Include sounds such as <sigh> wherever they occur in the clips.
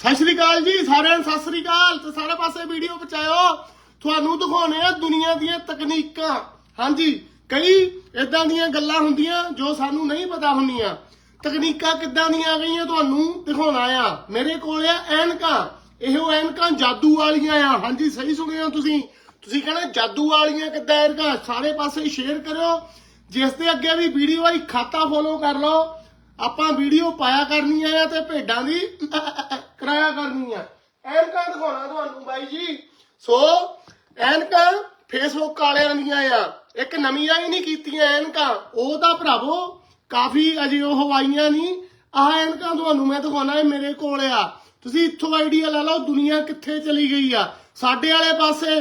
ਸਤਿ ਸ਼੍ਰੀ ਅਕਾਲ ਜੀ, ਸਾਰਿਆਂ ਨੂੰ ਸਤਿ ਸ਼੍ਰੀ ਅਕਾਲ। ਤੇ ਸਾਰੇ ਪਾਸੇ ਵੀਡੀਓ ਪਹੁੰਚਾਇਓ। ਤੁਹਾਨੂੰ ਦਿਖਾਉਣੇ ਆ ਦੁਨੀਆ ਦੀਆਂ ਤਕਨੀਕਾਂ। ਹਾਂਜੀ, ਕਈ ਇਦਾਂ ਦੀਆਂ ਗੱਲਾਂ ਹੁੰਦੀਆਂ ਜੋ ਸਾਨੂੰ ਨਹੀਂ ਪਤਾ ਹੁੰਦੀਆਂ। ਤਕਨੀਕਾਂ ਕਿੱਦਾਂ ਦੀਆਂ ਆ ਗਈਆਂ ਤੁਹਾਨੂੰ ਦਿਖਾਉਣਾ ਆ। ਮੇਰੇ ਕੋਲ ਆ ਐਨਕਾਂ। ਇਹੋ ਐਨਕਾਂ ਜਾਦੂ ਵਾਲੀਆਂ ਆ। ਹਾਂਜੀ, ਸਹੀ ਸੁਣਿਆ ਤੁਸੀਂ। ਤੁਸੀਂ ਕਹਿੰਦੇ ਜਾਦੂ ਵਾਲੀਆਂ ਕਿੱਦਾਂ ਐਨਕਾਂ? ਸਾਰੇ ਪਾਸੇ ਸ਼ੇਅਰ ਕਰਿਓ। ਜਿਸ ਦੇ ਅੱਗੇ ਵੀ ਵੀਡੀਓ ਆਈ ਖਾਤਾ ਫੋਲੋ ਕਰ ਲਓ। ਆਪਾਂ ਵੀਡੀਓ ਪਾਇਆ ਕਰਨੀ ਆ ਤੇ ਭੇਡਾਂ ਦੀ ਕਰਾਇਆ ਕਰਨੀ ਆ? ਐਨਕਾਂ ਦਿਖਾਉਣਾ ਤੁਹਾਨੂੰ ਬਾਈ ਜੀ। ਸੋ, ਐਨਕਾਂ ਫੇਸਬੁੱਕ ਵਾਲਿਆਂ ਦੀਆਂ ਆ। ਇੱਕ ਨਵੀਆਂ ਹੀ ਨਹੀਂ ਕੀਤੀਆਂ ਐਨਕਾਂ। ਉਹ ਤਾਂ ਭਰਾਵੋ, ਕਾਫੀ ਅਜੇ ਉਹ ਆਈਆਂ ਨਹੀਂ। ਆਹ ਐਨਕਾਂ ਤੁਹਾਨੂੰ ਮੈਂ ਦਿਖਾਉਣਾ ਇਹ ਮੇਰੇ ਕੋਲ ਆ। ਤੁਸੀਂ ਇੱਥੋਂ ਆਈਡੀਆ ਲੈ ਲਓ ਦੁਨੀਆ ਕਿੱਥੇ ਚਲੀ ਗਈ ਆ। ਸਾਡੇ ਵਾਲੇ ਪਾਸੇ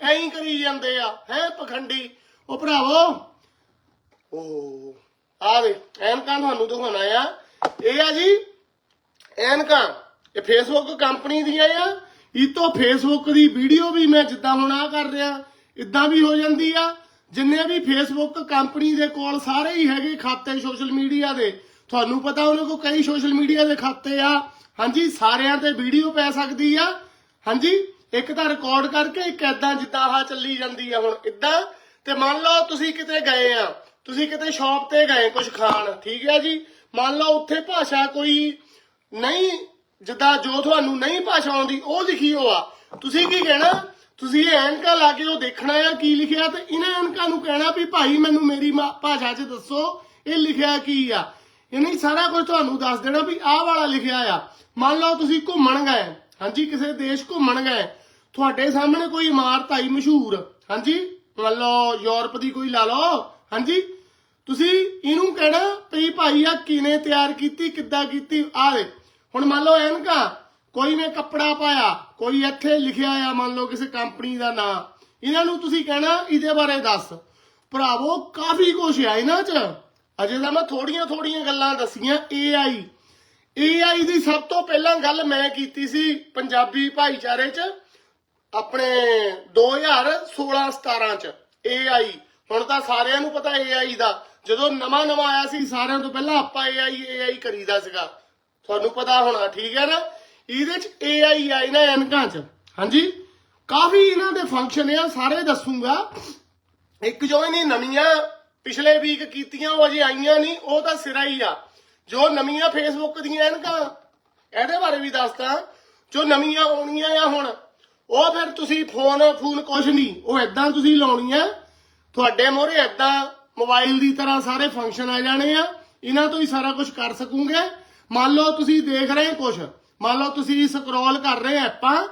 ਐਂ ਕਰੀ ਜਾਂਦੇ ਆ। ਹੈ, ਪਖੰਡੀ? ਉਹ ਭਰਾਵੋ ਓ ਆ ਵੇ ਐਨਕਾਂ ਤੁਹਾਨੂੰ ਦਿਖਾਉਣਾ ਆ। ਇਹ ਆ ਜੀ ਐਨਕਾਂ ਇਹ ਫੇਸਬੁੱਕ ਕੰਪਨੀ ਦੀਆਂ ਆ। ਇਹ ਤੋਂ ਫੇਸਬੁੱਕ ਦੀ ਵੀਡੀਓ ਵੀ ਮੈਂ ਜਿੱਦਾਂ ਹੁਣ ਆ ਕਰ ਰਿਹਾ, ਇਦਾਂ ਵੀ ਹੋ ਜਾਂਦੀ ਆ। ਜਿੰਨੇ ਵੀ ਫੇਸਬੁੱਕ ਕੰਪਨੀ ਦੇ ਕੋਲ ਸਾਰੇ ਹੀ ਹੈਗੇ ਖਾਤੇ ਸੋਸ਼ਲ ਮੀਡੀਆ ਦੇ। ਤੁਹਾਨੂੰ ਪਤਾ ਉਹਨਾਂ ਕੋਲ ਕਈ ਸੋਸ਼ਲ ਮੀਡੀਆ ਦੇ ਖਾਤੇ ਆ। ਹਾਂਜੀ, ਸਾਰਿਆਂ ਤੇ ਵੀਡੀਓ ਪੈ ਸਕਦੀ ਆ। ਹਾਂਜੀ, ਇੱਕ ਤਾਂ ਰਿਕਾਰਡ ਕਰਕੇ ਇੱਕ ਐਦਾਂ ਜਿੱਦਾਂ ਆਹ ਚੱਲੀ ਜਾਂਦੀ ਆ ਹੁਣ, ਇਦਾਂ। ਤੇ ਮੰਨ ਲਓ ਤੁਸੀਂ ਕਿਤੇ ਗਏ ਆ ਤੁਸੀਂ ਕਿਤੇ ਸ਼ਾਪ ਤੇ ਗਏ ਕੁਝ ਖਾਣ, ਠੀਕ ਹੈ ਜੀ? ਮੰਨ ਲਓ ਉੱਥੇ ਭਾਸ਼ਾ ਕੋਈ ਨਹੀਂ, ਜਿੱਦਾਂ ਜੋ ਤੁਹਾਨੂੰ ਨਹੀਂ ਭਾਸ਼ਾ ਆਉਂਦੀ, ਉਹ ਲਿਖੀ ਹੋ ਤੁਸੀਂ ਕੀ ਕਹਿਣਾ? ਤੁਸੀਂ ਇਹ ਐਨਕਾਂ ਲਾ ਕੇ ਉਹ ਦੇਖਣਾ ਆ ਕੀ ਲਿਖਿਆ ਤੇ ਇਹਨਾਂ ਐਨਕਾਂ ਨੂੰ ਕਹਿਣਾ ਵੀ ਭਾਈ ਮੈਨੂੰ ਮੇਰੀ ਭਾਸ਼ਾ 'ਚ ਦੱਸੋ, ਇਹ ਲਿਖਿਆ ਕੀ ਆ? ਇਹਨੇ ਸਾਰਾ ਕੁਝ ਤੁਹਾਨੂੰ ਦੱਸ ਦੇਣਾ ਵੀ ਆਹ ਵਾਲਾ ਲਿਖਿਆ ਆ। ਮੰਨ ਲਓ ਤੁਸੀਂ ਘੁੰਮਣ ਗਏ, ਹਾਂਜੀ, ਕਿਸੇ ਦੇਸ਼ ਘੁੰਮਣ ਗਏ, ਤੁਹਾਡੇ ਸਾਹਮਣੇ ਕੋਈ ਇਮਾਰਤ ਆਈ ਮਸ਼ਹੂਰ, ਹਾਂਜੀ? ਮੰਨ ਲਓ ਯੂਰਪ ਦੀ ਕੋਈ ਲਾ ਲਓ, ਹਾਂਜੀ? ਤੁਸੀਂ ਇਹਨੂੰ ਕਹਿਣਾ ਵੀ ਭਾਈ ਆ ਕਿਨੇ ਤਿਆਰ ਕੀਤੀ, ਕਿੱਦਾਂ ਕੀਤੀ? ਆ ਦੇ ਹੁਣ ਮੰਨ ਲਓ ਐਨਕਾ ਕੋਈ ਨੇ ਕੱਪੜਾ ਪਾਇਆ, ਕੋਈ ਇੱਥੇ ਲਿਖਿਆ ਆ, ਮੰਨ ਲਓ ਕਿਸੇ ਕੰਪਨੀ ਦਾ ਨਾਂ, ਇਹਨਾਂ ਨੂੰ ਤੁਸੀਂ ਕਹਿਣਾ ਇਹਦੇ ਬਾਰੇ ਦੱਸ। ਭਰਾਵੋ, ਕਾਫੀ ਕੁਛ ਆ ਇਹਨਾਂ 'ਚ। ਅਜੇ ਤਾਂ ਮੈਂ ਥੋੜੀਆਂ ਥੋੜੀਆਂ ਗੱਲਾਂ ਦੱਸੀਆਂ AI AI ਦੀ ਸਭ ਤੋਂ ਪਹਿਲਾਂ ਗੱਲ ਮੈਂ ਕੀਤੀ ਸੀ ਪੰਜਾਬੀ ਭਾਈਚਾਰੇ 'ਚ, ਆਪਣੇ 2016-17 ਚ AI ਹੁਣ ਤਾਂ ਸਾਰਿਆਂ ਨੂੰ ਪਤਾ AI ਦਾ। ਜਦੋਂ ਨਵਾਂ ਨਵਾਂ ਆਇਆ ਸੀ, ਸਾਰਿਆਂ ਤੋਂ ਪਹਿਲਾਂ ਆਪਾਂ AI AI ਕਰੀਦਾ ਸੀਗਾ। ਤੁਹਾਨੂੰ ਪਤਾ ਹੋਣਾ, ਠੀਕ ਹੈ ਨਾ? ਇਹਦੇ ਚ AI ਆਈ ਨਾ ਐਨਕਾਂ ਚ। ਹਾਂਜੀ? ਕਾਫੀ ਇਹਨਾਂ ਦੇ ਫੰਕਸ਼ਨ ਆ, ਸਾਰੇ ਦੱਸੂਗਾ। ਇੱਕ ਜੋ ਇਹਨੇ ਨਵੀਆਂ ਪਿਛਲੇ ਵੀਕ ਕੀਤੀਆਂ, ਉਹ ਅਜੇ ਆਈਆਂ ਨਹੀਂ, ਉਹ ਤਾਂ ਸਿਰਾ ਹੀ ਆ। ਜੋ ਨਵੀਆਂ ਫੇਸਬੁੱਕ ਦੀਆਂ ਐਨਕਾਂ, ਇਹਦੇ ਬਾਰੇ ਵੀ ਦੱਸਦਾ, ਜੋ ਨਵੀਆਂ ਆਉਣੀਆਂ ਆ ਹੁਣ, ਉਹ ਫਿਰ ਤੁਸੀਂ ਫੋਨ ਫੋਨ ਕੁਛ ਨਹੀਂ, ਉਹ ਐਦਾਂ ਤੁਸੀਂ ਲਾਉਣੀਆਂ। ਤੁਹਾਡੇ ਮੋਹਰੇ ਐਦਾਂ ਮੋਬਾਈਲ ਦੀ ਤਰ੍ਹਾਂ ਸਾਰੇ ਫੰਕਸ਼ਨ ਆ ਜਾਣੇ ਆ। ਇਹਨਾਂ ਤੋਂ ਹੀ ਸਾਰਾ ਕੁਝ ਕਰ ਸਕੂਗੇ। ਮੰਨ ਲਓ ਤੁਸੀਂ ਦੇਖ ਰਹੇ ਕੁਝ ਮੰਨ ਲਓ ਤੁਸੀਂ ਸਕਰੋਲ ਕਰ ਰਹੇ ਐਪਾਂ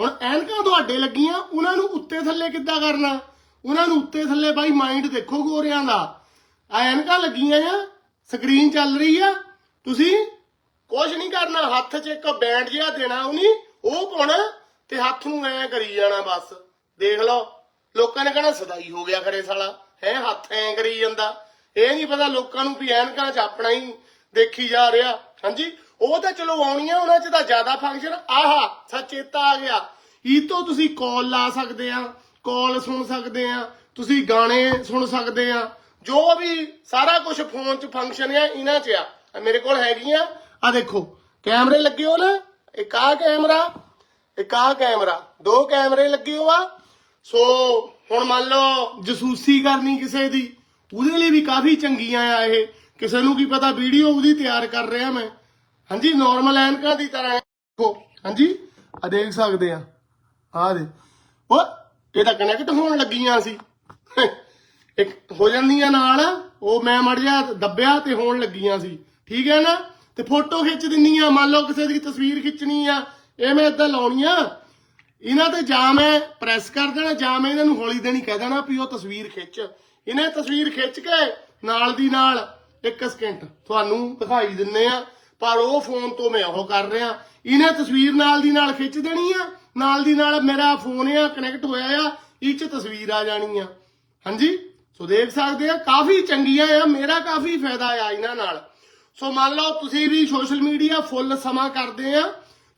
ਹੁਣ ਐਨਕਾਂ ਤੁਹਾਡੇ ਲੱਗੀਆਂ, ਉਹਨਾਂ ਨੂੰ ਉੱਤੇ ਥੱਲੇ ਕਿੱਦਾਂ ਕਰਨਾ? ਉਹਨਾਂ ਨੂੰ ਉੱਤੇ ਥੱਲੇ ਬਾਈ ਮਾਈਂਡ ਦੇਖੋ ਗੋਰਿਆਂ ਦਾ। ਐਨਕਾਂ ਲੱਗੀਆਂ ਆ ਸਕਰੀਨ ਚੱਲ ਰਹੀ ਆ। ਤੁਸੀਂ ਕੁਝ ਨਹੀਂ ਕਰਨਾ, ਹੱਥ 'ਚ ਇੱਕ ਬੈਂਡ ਜਿਹਾ ਦੇਣਾ ਉਹਨੀ, ਉਹ ਪਾਉਣਾ ਤੇ ਹੱਥ ਨੂੰ ਐ ਕਰੀ ਜਾਣਾ ਬਸ। ਦੇਖ ਲਓ। ਲੋਕਾਂ ਨੇ ਕਹਣਾ ਸਦਾਈ ਹੋ ਗਿਆ ਖਰੇ ਸਾਲਾ। ਹੈ ਹੱਥ ਐ ਕਰੀ ਜਾਂਦਾ। ਇਹ ਨਹੀਂ ਪਤਾ ਲੋਕਾਂ ਨੂੰ ਵੀ ਐਨਕਾਂ 'ਚ ਆਪਣਾ ਹੀ ਦੇਖੀ ਜਾ ਰਿਹਾ। ਹਾਂਜੀ, ਉਹ ਤਾਂ ਚਲੋ ਆਉਣੀਆਂ, ਉਹਨਾਂ 'ਚ ਤਾਂ ਜ਼ਿਆਦਾ ਫੰਕਸ਼ਨ ਆਹਾ, ਸਚੇਤਾ ਆ ਗਿਆ। ਇਹ ਤੋਂ ਤੁਸੀਂ ਕਾਲ ਲਾ ਸਕਦੇ ਆ ਕਾਲ ਸੁਣ ਸਕਦੇ ਆ, ਤੁਸੀਂ ਗਾਣੇ ਸੁਣ ਸਕਦੇ ਆ। ਜੋ ਵੀ ਸਾਰਾ ਕੁਝ ਫੋਨ 'ਚ ਫੰਕਸ਼ਨ ਆ, ਇਹਨਾਂ 'ਚ ਆ। ਮੇਰੇ ਕੋਲ ਹੈਗੀਆਂ। ਆ ਦੇਖੋ, ਕੈਮਰੇ ਲੱਗੇ ਹੋ ਨਾ। ਇੱਕ ਆ ਕੈਮਰਾ, ਇੱਕ ਆ ਕੈਮਰਾ। ਦੋ ਕੈਮਰੇ ਲੱਗੇ ਹੋ ਆ। ਸੋ ਹੁਣ ਮੰਨ ਲਓ ਜਸੂਸੀ ਕਰਨੀ ਕਿਸੇ ਦੀ। ਉਹਦੇ ਲਈ ਵੀ ਕਾਫੀ ਚੰਗੀਆਂ ਆ ਇਹ। ਕਿਸੇ ਨੂੰ ਕੀ ਪਤਾ ਵੀਡੀਓ ਉਹਦੀ ਤਿਆਰ ਕਰ ਰਿਹਾ ਮੈਂ। ਹਾਂਜੀ ਨਾਰਮਲ ਐਨਕਾਂ ਦੀ ਤਰ੍ਹਾਂ ਦੇਖੋ, ਹਾਂਜੀ ਆ ਦੇਖ ਸਕਦੇ ਆ। ਆ ਦੇ। ਉਹ ਇਹ ਤਾਂ ਕਨੈਕਟ ਹੋਣ ਲੱਗੀਆਂ ਸੀ। <laughs> ਇੱਕ ਹੋ ਜਾਂਦੀਆਂ ਨਾਲ, ਉਹ ਮੈਂ ਮੜ ਜਾ ਦੱਬਿਆ ਤੇ ਹੋਣ ਲੱਗੀਆਂ ਸੀ। ਠੀਕ ਹੈ ਨਾ? ਤੇ ਫੋਟੋ ਖਿੱਚ ਦਿੰਨੀ ਆ। ਮੰਨ ਲਓ ਕਿਸੇ ਦੀ ਤਸਵੀਰ ਖਿੱਚਣੀ ਆ। ਇਹ ਮੈਂ ਇਦਾਂ ਆ। ਇਹਨਾਂ ਤੇ ਜਾਂ ਮੈਂ ਪ੍ਰੈਸ ਕਰ ਦੇਣਾ ਜਾਂ ਮੈਂ ਇਹਨਾਂ ਨੂੰ ਹੌਲੀ ਦੇਣੀ ਕਹਿ ਦੇਣਾ ਵੀ ਉਹ ਤਸਵੀਰ ਖਿੱਚ। ਇਹਨੇ ਤਸਵੀਰ ਖਿੱਚ ਕੇ ਨਾਲ ਦੀ ਨਾਲ ਇੱਕ ਸਕਿੰਟ ਤੁਹਾਨੂੰ ਦਿਖਾਈ ਦਿੰਨੇ ਆ, ਪਰ ਉਹ ਫੋਨ ਤੋਂ ਮੈਂ ਉਹ ਕਰ ਰਿਹਾ। ਇਹਨੇ ਤਸਵੀਰ ਨਾਲ ਦੀ ਨਾਲ ਖਿੱਚ ਦੇਣੀ ਆ, ਨਾਲ ਦੀ ਨਾਲ ਮੇਰਾ ਫੋਨ ਆ ਕਨੈਕਟ ਹੋਇਆ ਆ, ਇਹ ਚ ਤਸਵੀਰ ਆ ਜਾਣੀ ਆ। ਹਾਂਜੀ? ਸੋ ਦੇਖ ਸਕਦੇ ਆ, ਕਾਫੀ ਚੰਗੀਆਂ ਆ, ਮੇਰਾ ਕਾਫੀ ਫਾਇਦਾ ਆ ਇਹਨਾਂ ਨਾਲ। ਸੋ ਮੰਨ ਲਓ ਤੁਸੀਂ ਵੀ ਸੋਸ਼ਲ ਮੀਡੀਆ ਫੁੱਲ ਸਮਾਂ ਕਰਦੇ ਆ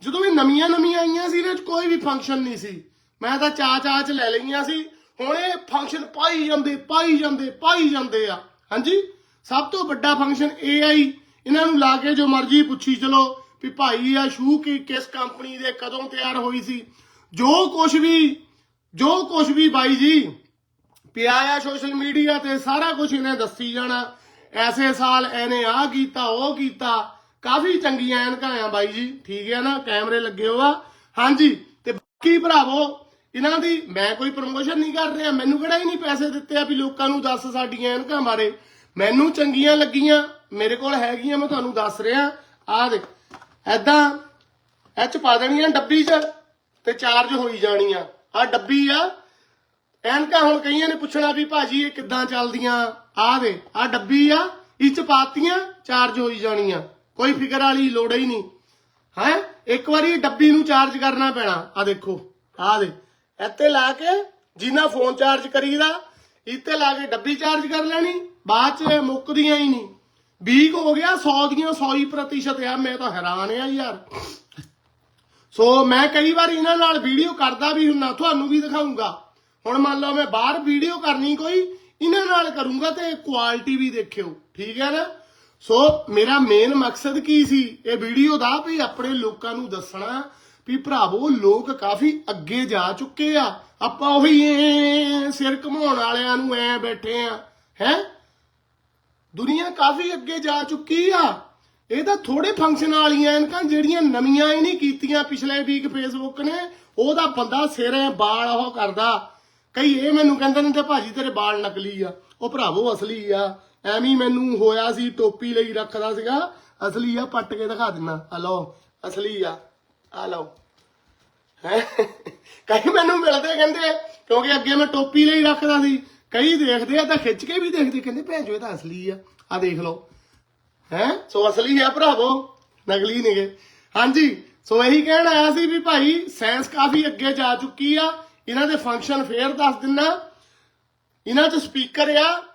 ਜਦੋਂ ਇਹ ਨਵੀਆਂ ਨਵੀਆਂ ਆਈਆਂ ਸੀ ਇਹਨਾਂ 'ਚ ਕੋਈ ਵੀ ਫੰਕਸ਼ਨ ਨਹੀਂ ਸੀ। ਮੈਂ ਤਾਂ ਚਾ ਚਾ 'ਚ ਲੈ ਲਈਆਂ ਸੀ। ਹੁਣ ਇਹ ਫੰਕਸ਼ਨ ਪਾਈ ਜਾਂਦੇ ਪਾਈ ਜਾਂਦੇ ਪਾਈ ਜਾਂਦੇ ਆ। ਹਾਂਜੀ? ਸਭ ਤੋਂ ਵੱਡਾ ਫੰਕਸ਼ਨ AI ਇਹਨਾਂ ਨੂੰ ਲਾ ਕੇ ਜੋ ਮਰਜ਼ੀ ਪੁੱਛੀ ਚਲੋ ਵੀ ਭਾਈ ਆ ਸ਼ੂ ਕੀ, ਕਿਸ ਕੰਪਨੀ ਦੇ, ਕਦੋਂ ਤਿਆਰ ਹੋਈ ਸੀ? ਜੋ ਕੁਝ ਵੀ, ਜੋ ਕੁਝ ਵੀ ਬਾਈ ਜੀ, ਪਿਆ ਆ ਸੋਸ਼ਲ ਮੀਡੀਆ ਤੇ, ਸਾਰਾ ਕੁਝ ਇਹਨੇ ਦੱਸੀ ਜਾਣਾ। ਐਸੇ ਸਾਲ ਇਹਨੇ ਆ ਕੀਤਾ, ਉਹ ਕੀਤਾ। ਕਾਫੀ ਚੰਗੀਆਂ ਐਨਕਾਂ ਆ ਬਾਈ ਜੀ। ਠੀਕ ਹੈ ਨਾ? ਕੈਮਰੇ ਲੱਗੇ ਹੋਆ। ਹਾਂਜੀ, ਤੇ ਬਾਕੀ ਭਰਾਵੋ, ਇਹਨਾਂ ਦੀ ਮੈਂ ਕੋਈ ਪ੍ਰਮੋਸ਼ਨ ਨਹੀਂ ਕਰ ਰਿਹਾ। ਮੈਨੂੰ ਕਿਹੜਾ ਹੀ ਨਹੀਂ ਪੈਸੇ ਦਿੱਤੇ ਆ ਵੀ ਲੋਕਾਂ ਨੂੰ ਦੱਸ ਸਾਡੀਆਂ ਐਨਕਾਂ ਬਾਰੇ। ਮੈਨੂੰ ਚੰਗੀਆਂ ਲੱਗੀਆਂ, ਮੇਰੇ ਕੋਲ ਹੈਗੀਆਂ, ਮੈਂ ਤੁਹਾਨੂੰ ਦੱਸ ਰਿਹਾ। ਆ ਦੇਖ ਐਦਾਂ ਇਹ ਚ ਪਾ ਦੇਣੀਆਂ ਡੱਬੀ 'ਚ ਤੇ ਚਾਰਜ ਹੋਈ ਜਾਣੀਆਂ। ਆ ਡੱਬੀ ਆ। ਐਨਕਾਂ ਹੁਣ ਕਈਆਂ ਨੇ ਪੁੱਛਣਾ ਵੀ ਭਾਜੀ ਇਹ ਕਿੱਦਾਂ ਚੱਲਦੀਆਂ? ਆ ਦੇ ਆ ਡੱਬੀ ਆ, ਇਹ ਚ ਪਾਤੀਆਂ ਚਾਰਜ ਹੋਈ ਜਾਣੀਆਂ। ਕੋਈ ਫਿਕਰ ਵਾਲੀ ਲੋੜ ਹੀ ਨਹੀਂ। ਹੈ? ਇੱਕ ਵਾਰੀ ਡੱਬੀ ਨੂੰ ਚਾਰਜ ਕਰਨਾ ਪੈਣਾ। ਆ ਦੇਖੋ ਆ ਦੇ। ਇੱਥੇ ਲਾ ਕੇ ਜਿੰਨਾ ਫੋਨ ਚਾਰਜ ਕਰੀਦਾ, ਇੱਥੇ ਲਾ ਕੇ ਡੱਬੀ ਚਾਰਜ ਕਰ ਲੈਣੀ, ਬਾਅਦ ਚ ਮੁੱਕਦੀਆਂ ਹੀ ਨਹੀਂ। 20 ਹੋ ਗਿਆ 100 ਦੀਆਂ 100 ਹੀ ਪ੍ਰਤੀਸ਼ਤ ਆ। ਮੈਂ ਤਾਂ ਹੈਰਾਨ ਆ ਯਾਰ। ਸੋ ਮੈਂ ਕਈ ਵਾਰ ਇਹਨਾਂ ਨਾਲ ਵੀਡੀਓ ਕਰਦਾ ਵੀ ਹੁੰਨਾ ਤੁਹਾਨੂੰ ਵੀ ਦਿਖਾਉਂਗਾ ਹੁਣ ਮੰਨ ਲਓ ਮੈਂ ਬਾਹਰ ਵੀਡੀਓ ਕਰਨੀ ਕੋਈ, ਇਹਨਾਂ ਨਾਲ ਕਰੂੰਗਾ ਤੇ ਕੁਆਲਿਟੀ ਵੀ ਦੇਖਿਓ। ਠੀਕ ਹੈ ਨਾ? ਸੋ ਮੇਰਾ ਮੇਨ ਮਕਸਦ ਕੀ ਸੀ? ਇਹ ਵੀਡੀਓ ਦਾ ਵੀ ਆਪਣੇ ਲੋਕਾਂ ਨੂੰ ਦੱਸਣਾ ਵੀ ਭਰਾਵੋ, ਲੋਕ ਕਾਫੀ ਅੱਗੇ ਜਾ ਚੁੱਕੇ ਆ। ਆਪਾਂ ਉਹੀ ਐਂ ਸਿਰ ਘਮਾਉਣ ਵਾਲਿਆਂ ਨੂੰ ਐ ਬੈਠੇ ਆ, ਹੈ? ਦੁਨੀਆ ਕਾਫੀ ਅੱਗੇ ਜਾ ਚੁੱਕੀ ਆ। ਇਹ ਤਾਂ ਥੋੜੇ ਫੰਕਸ਼ਨ ਵਾਲੀਆਂ ਐਨਕਾਂ ਜਿਹੜੀਆਂ ਨਵੀਆਂ ਹੀ ਨਹੀਂ ਕੀਤੀਆਂ ਪਿਛਲੇ ਵੀਕ ਫੇਸਬੁੱਕ ਨੇ ਉਹਦਾ ਬੰਦਾ ਸਿਰੇ ਬਾਲ ਉਹ ਕਰਦਾ। ਕਈ ਇਹ ਮੈਨੂੰ ਕਹਿੰਦੇ ਨੇ ਤੇ ਭਾਜੀ ਤੇਰੇ ਬਾਲ ਨਕਲੀ ਆ। ਉਹ ਭਰਾਵੋ ਅਸਲੀ ਆ। ਐਵੇਂ ਮੈਨੂੰ ਹੋਇਆ ਸੀ, ਟੋਪੀ ਲਈ ਰੱਖਦਾ ਸੀਗਾ। ਅਸਲੀ ਆ, ਪੱਟ ਕੇ ਦਿਖਾ ਦਿੰਨਾ। ਆ ਲਓ, ਅਸਲੀ ਆ। ਆ ਲਓ। ਕਈ ਮੈਨੂੰ ਮਿਲਦੇ ਕਹਿੰਦੇ, ਕਿਉਂਕਿ ਅੱਗੇ ਮੈਂ ਟੋਪੀ ਲਈ ਰੱਖਦਾ ਸੀ। ਕਈ ਦੇਖਦੇ ਆ ਤਾਂ ਖਿੱਚ ਕੇ ਵੀ ਦੇਖਦੇ, ਕਹਿੰਦੇ ਭੈਣ ਜੋ ਇਹ ਤਾਂ ਅਸਲੀ ਆ। ਆ ਦੇਖ ਲਓ। ਹੈ? ਸੋ ਅਸਲੀ ਹੈ ਭਰਾਵੋ, ਨਕਲੀ ਨਹੀਂਗੇ ਹਾਂਜੀ, ਸੋ ਇਹੀ ਕਹਿਣ ਆਇਆ ਸੀ ਵੀ ਭਾਈ, ਸਾਇੰਸ ਕਾਫੀ ਅੱਗੇ ਜਾ ਚੁੱਕੀ ਆ। ਇਹਨਾਂ ਦੇ ਫੰਕਸ਼ਨ ਫੇਰ ਦੱਸ ਦਿੰਨਾ। ਇਹਨਾਂ 'ਚ ਸਪੀਕਰ ਆ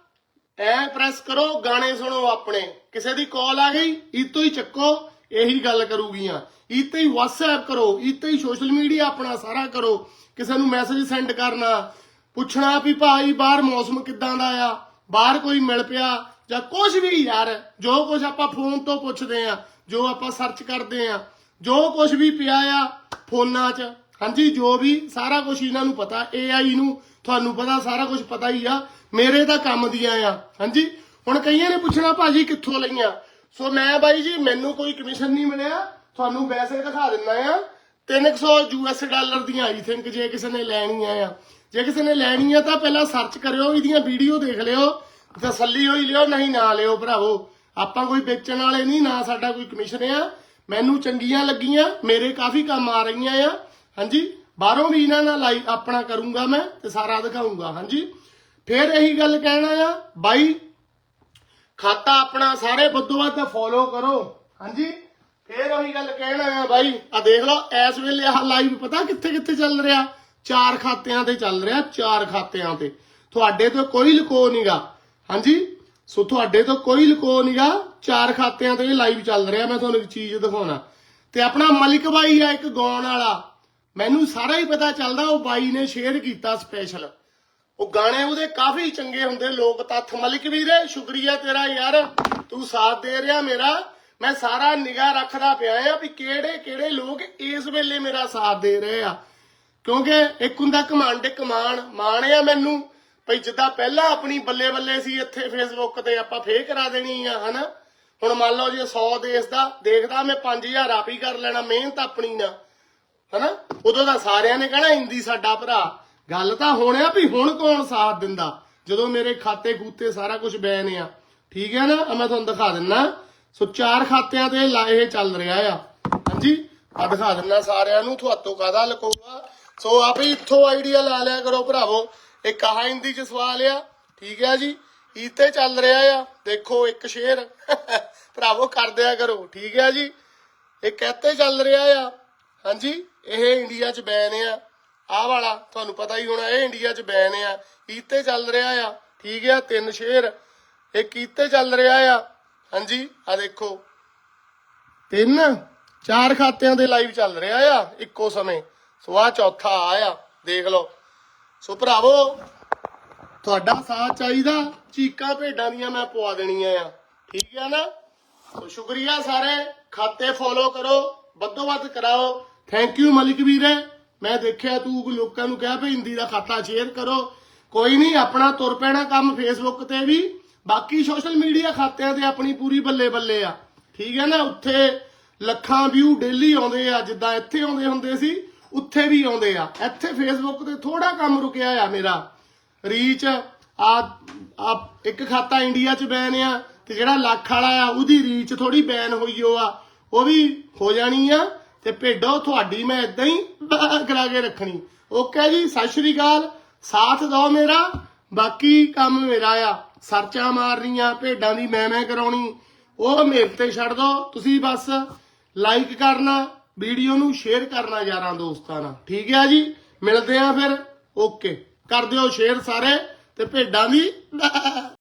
ਐ ਪ੍ਰੈਸ ਕਰੋ, ਗਾਣੇ ਸੁਣੋ ਆਪਣੇ। ਕਿਸੇ ਦੀ ਕਾਲ ਆ ਗਈ ਇਤੋਂ ਹੀ ਚੱਕੋ, ਇਹੀ ਗੱਲ ਕਰੂਗੀਆਂ। ਇਤੋਂ ਹੀ WhatsApp ਕਰੋ ਇਤੋਂ ਹੀ ਸੋਸ਼ਲ ਮੀਡੀਆ ਆਪਣਾ ਸਾਰਾ ਕਰੋ। ਕਿਸੇ ਨੂੰ ਮੈਸੇਜ ਸੈਂਡ ਕਰਨਾ, ਪੁੱਛਣਾ ਵੀ ਭਾਈ ਬਾਹਰ ਮੌਸਮ ਕਿੱਦਾਂ ਦਾ ਆ, ਬਾਹਰ ਕੋਈ ਮਿਲ ਪਿਆ, ਜਾਂ ਕੁਝ ਵੀ ਯਾਰ, ਜੋ ਕੁਝ ਆਪਾਂ ਫੋਨ ਤੋਂ ਪੁੱਛਦੇ ਆ, ਜੋ ਆਪਾਂ ਸਰਚ ਕਰਦੇ ਆ, ਜੋ ਕੁਝ ਵੀ ਪਿਆ ਆ, ਫੋਨਾਂ 'ਚ। ਹਾਂਜੀ, ਜੋ ਵੀ ਸਾਰਾ ਕੁਝ ਇਹਨਾਂ ਨੂੰ ਪਤਾ AI ਨੂੰ ਤੁਹਾਨੂੰ ਪਤਾ, ਸਾਰਾ ਕੁਝ ਪਤਾ ਹੀ ਆ। ਮੇਰੇ ਤਾਂ ਕੰਮ ਦੀਆਂ ਆ, ਹਾਂਜੀ। ਹੁਣ ਕਈਆਂ ਨੇ ਪੁੱਛਣਾ, ਭਾਜੀ, ਕਿੱਥੋਂ ਲਈਆਂ? ਸੋ ਮੈਂ ਬਾਈ ਜੀ, ਮੈਨੂੰ ਕੋਈ ਕਮਿਸ਼ਨ ਨਹੀਂ ਮਿਲਿਆ। ਤੁਹਾਨੂੰ ਵੈਸੇ ਦਿਖਾ ਦਿੰਦਾ ਆ। 300 ਯੂਐਸ ਡਾਲਰ ਦੀਆਂ ਆਈ ਥਿੰਕ ਜੇ ਕਿਸੇ ਨੇ ਲੈਣੀਆਂ ਆ। ਜੇ ਕਿਸੇ ਨੇ ਲੈਣੀਆਂ ਤਾਂ ਪਹਿਲਾਂ ਸਰਚ ਕਰਿਓ, ਇਹਦੀਆਂ ਵੀਡੀਓ ਦੇਖ ਲਿਓ। ਤਸੱਲੀ ਹੋਈ ਲਿਓ, ਨਹੀਂ ਨਾ ਲਿਓ ਭਰਾਵੋ। ਆਪਾਂ ਕੋਈ ਵੇਚਣ ਵਾਲੇ ਨਹੀਂ, ਨਾ ਸਾਡਾ ਕੋਈ ਕਮਿਸ਼ਨ ਆ। ਮੈਨੂੰ ਚੰਗੀਆਂ ਲੱਗੀਆਂ, ਮੇਰੇ ਕਾਫੀ ਕੰਮ ਆ ਰਹੀਆਂ ਆ। ਹਾਂਜੀ? ਬਾਹਰੋਂ ਵੀ ਇਹਨਾਂ ਨਾਲ ਲਾਈ ਆਪਣਾ ਕਰੂੰਗਾ ਮੈਂ ਤੇ ਸਾਰਾ ਦਿਖਾਉਂਗਾ ਹਾਂਜੀ? ਫਿਰ ਇਹੀ ਗੱਲ ਕਹਿਣਾ ਆ, ਬਾਈ, ਖਾਤਾ ਆਪਣਾ ਸਾਰੇ ਵੱਧੋ ਵੱਧ ਫੋਲੋ ਕਰੋ, ਹਾਂਜੀ? ਫਿਰ ਉਹੀ ਗੱਲ ਕਹਿਣਾ ਆ, ਬਾਈ ਆ ਦੇਖ ਲਓ, ਇਸ ਵੇਲੇ ਆਹ ਲਾਈਵ ਪਤਾ ਕਿੱਥੇ ਕਿੱਥੇ ਚੱਲ ਰਿਹਾ? ਚਾਰ ਖਾਤਿਆਂ ਤੇ ਚੱਲ ਰਿਹਾ, ਚਾਰ ਖਾਤਿਆਂ ਤੇ। ਤੁਹਾਡੇ ਤੋਂ ਕੋਈ ਲੁਕੋ ਨਹੀਂਗਾ ਹਾਂਜੀ? ਸੋ ਤੁਹਾਡੇ ਤੋਂ ਕੋਈ ਲੁਕੋ ਨਹੀਂਗਾ ਚਾਰ ਖਾਤਿਆਂ ਤੇ ਲਾਈਵ ਚੱਲ ਰਿਹਾ, ਮੈਂ ਤੁਹਾਨੂੰ ਇੱਕ ਚੀਜ਼ ਦਿਖਾਉਣਾ। ਤੇ ਆਪਣਾ ਮਲਿਕ ਬਾਈ ਆ, ਇੱਕ ਗਾਉਣ ਵਾਲਾ। ਮੈਨੂੰ ਸਾਰਾ ਹੀ ਪਤਾ ਚੱਲਦਾ, ਉਹ ਬਾਈ ਨੇ ਸ਼ੇਅਰ ਕੀਤਾ ਸਪੈਸ਼ਲ ਉਹ ਗਾਣੇ ਉਹਦੇ ਕਾਫੀ ਚੰਗੇ ਹੁੰਦੇ, ਲੋਕ ਤੱਥ ਮਲਿਕ ਵੀਰੇ, ਸ਼ੁਕਰੀਆ ਤੇਰਾ ਯਾਰ, ਤੂੰ ਸਾਥ ਦੇ ਰਿਹਾ ਮੇਰਾ। ਮੈਂ ਸਾਰਾ ਨਿਗਾਹ ਰੱਖਦਾ ਪਿਆ ਆ ਵੀ ਕਿਹੜੇ ਕਿਹੜੇ ਲੋਕ ਇਸ ਵੇਲੇ ਮੇਰਾ ਸਾਥ ਦੇ ਰਹੇ ਆ। ਕਿਉਂਕਿ ਇੱਕ ਹੁੰਦਾ ਕਮਾਂਡ, ਇੱਕ ਮਾਣ। ਮਾਣ ਆ ਮੈਨੂੰ, ਭਈ ਜਿੱਦਾਂ ਪਹਿਲਾਂ ਆਪਣੀ ਬੱਲੇ ਬੱਲੇ ਸੀ, ਇੱਥੇ ਫੇਸਬੁੱਕ ਤੇ ਆਪਾਂ ਫੇਰ ਕਰਾ ਦੇਣੀ ਆ, ਹਨਾ? ਹੁਣ ਮੰਨ ਲਓ ਜੇ 100 ਦੇਸ਼ ਦਾ ਦੇਖਦਾ, ਮੈਂ 5000 ਆਪ ਹੀ ਕਰ ਲੈਣਾ, ਮਿਹਨਤ ਆਪਣੀ ਨਾ। ਹਨਾ? ਉਦੋਂ ਦਾ ਸਾਰਿਆਂ ਨੇ ਕਹਿਣਾ ਹਿੰਦੀ ਸਾਡਾ ਭਰਾ। ਗੱਲ ਤਾਂ ਹੋਣਿਆ ਵੀ ਹੁਣ ਕੌਣ ਸਾਥ ਦਿੰਦਾ? ਜਦੋਂ ਮੇਰੇ ਖਾਤੇ ਖੂਤੇ ਸਾਰਾ ਕੁਝ ਬੈਨ ਆ। ਠੀਕ ਹੈ ਨਾ? ਆਹ ਮੈਂ ਤੁਹਾਨੂੰ ਦਿਖਾ ਦਿੰਨਾ। ਸੋ ਚਾਰ ਖਾਤਿਆਂ ਤੇ ਲਾ- ਚੱਲ ਰਿਹਾ ਆ। ਹਾਂਜੀ? ਆ ਦਿਖਾ ਦਿੰਨਾ ਸਾਰਿਆਂ ਨੂੰ ਤੁਹਾਤੋਂ ਕਾਦਾ ਲਕੋਗਾ ਸੋ ਆਪ ਹੀ ਇੱਥੋਂ ਆਈਡੀਆ ਲਾ ਲਿਆ ਕਰੋ ਭਰਾਵੋ। ਇਹ ਕਹਾ ਹਿੰਦੀ ਚ ਸਵਾਲ ਆ। ਠੀਕ ਹੈ ਜੀ? ਇਤੇ ਚੱਲ ਰਿਹਾ ਆ। ਦੇਖੋ ਇੱਕ ਸ਼ੇਰ। ਭਰਾਵੋ, ਕਰ ਦਿਆ ਕਰੋ। ਠੀਕ ਹੈ ਜੀ? ਇਹ ਕਹਤੇ ਚੱਲ ਰਿਹਾ ਆ। ਹਾਂਜੀ? ਇਹ ਇੰਡੀਆ 'ਚ ਬੈਨ ਆ। ਆਹ ਵਾਲਾ ਤੁਹਾਨੂੰ ਪਤਾ ਹੀ ਹੋਣਾ, ਇਹ ਇੰਡੀਆ 'ਚ ਬੈਨ ਆ। ਕੀਤੇ ਚੱਲ ਰਿਹਾ ਆ, ਠੀਕ ਆ, ਤਿੰਨ ਸ਼ੇਰ। ਇਹ ਕੀਤੇ ਚੱਲ ਰਿਹਾ ਆ। ਹਾਂਜੀ ਆ ਦੇਖੋ। ਤਿੰਨ, ਚਾਰ ਖਾਤਿਆਂ ਦੇ ਲਾਈਵ ਚੱਲ ਰਿਹਾ ਆ, ਇੱਕੋ ਸਮੇਂ। ਸੋ ਆ ਚੌਥਾ ਆਇਆ ਦੇਖ ਲਓ। ਸੋ ਭਰਾਵੋ, ਤੁਹਾਡਾ ਸਾਥ ਚਾਹੀਦਾ, ਚੀਕਾਂ ਭੇਡਾਂ ਦੀਆਂ ਮੈਂ ਪਵਾ ਦੇਣੀਆਂ ਆ। ਠੀਕ ਆ ਨਾ? ਸੋ ਸ਼ੁਕਰੀਆ ਸਾਰੇ, ਖਾਤੇ ਫੋਲੋ ਕਰੋ, ਵੱਧੋ ਵੱਧ ਕਰਾਓ। ਥੈਂਕ ਯੂ ਮਲਿਕ ਵੀਰੇ। ਮੈਂ ਦੇਖਿਆ ਤੂੰ ਲੋਕਾਂ ਨੂੰ ਕਹਿ ਭਈ ਹਿੰਦੀ ਦਾ ਖਾਤਾ ਸ਼ੇਅਰ ਕਰੋ। ਕੋਈ ਨਹੀਂ, ਆਪਣਾ ਤੁਰ ਪੈਣਾ ਕੰਮ ਫੇਸਬੁੱਕ ਤੇ ਵੀ। ਬਾਕੀ ਸੋਸ਼ਲ ਮੀਡੀਆ ਖਾਤਿਆਂ ਤੇ ਆਪਣੀ ਪੂਰੀ ਬੱਲੇ ਬੱਲੇ ਆ। ਠੀਕ ਹੈ ਨਾ? ਉੱਥੇ ਲੱਖਾਂ ਵਿਊ ਡੇਲੀ ਆਉਂਦੇ ਆ, ਜਿੱਦਾਂ ਇੱਥੇ ਆਉਂਦੇ ਹੁੰਦੇ ਸੀ, ਉੱਥੇ ਵੀ ਆਉਂਦੇ ਆ। ਇੱਥੇ ਫੇਸਬੁੱਕ ਤੇ ਥੋੜਾ ਕੰਮ ਰੁਕਿਆ ਆ ਮੇਰਾ। ਰੀਚ ਆ ਆ, ਇੱਕ ਖਾਤਾ ਇੰਡੀਆ ਚ ਬੈਨ ਆ, ਤੇ ਜਿਹੜਾ ਲੱਖ ਵਾਲਾ ਆ, ਉਹਦੀ ਰੀਚ ਥੋੜੀ ਬੈਨ ਹੋਈ ਓ ਆ। ਉਹ ਵੀ ਹੋ ਜਾਣੀ ਆ। ਤੇ ਭੇਡੋ ਤੁਹਾਡੀ ਮੈਂ ਇਦਾਂ ਹੀ ਕਰਾ ਕੇ ਰੱਖਣੀ। ਓਕੇ ਜੀ, ਸਤਿ ਸ਼੍ਰੀ ਅਕਾਲ। ਸਾਥ ਦਿਓ ਮੇਰਾ, ਬਾਕੀ ਕੰਮ ਮੇਰਾ ਆ। ਸਰਚਾਂ ਮਾਰਨੀਆਂ ਭੇਡਾਂ ਦੀ ਮੈਂ ਮੈਂ ਕਰਾਉਣੀ। ਉਹ ਮੇਰੇ ਤੇ ਛੱਡ ਦੋ, ਤੁਸੀਂ ਬਸ ਲਾਈਕ ਕਰਨਾ, ਵੀਡੀਓ ਨੂੰ ਸ਼ੇਅਰ ਕਰਨਾ ਯਾਰਾਂ ਦੋਸਤਾਂ ਨਾਲ। ਠੀਕ ਹੈ ਜੀ? ਮਿਲਦੇ ਆ ਫਿਰ। ਓਕੇ। ਕਰ ਦਿਓ ਸ਼ੇਅਰ ਸਾਰੇ ਤੇ ਭੇਡਾਂ ਦੀ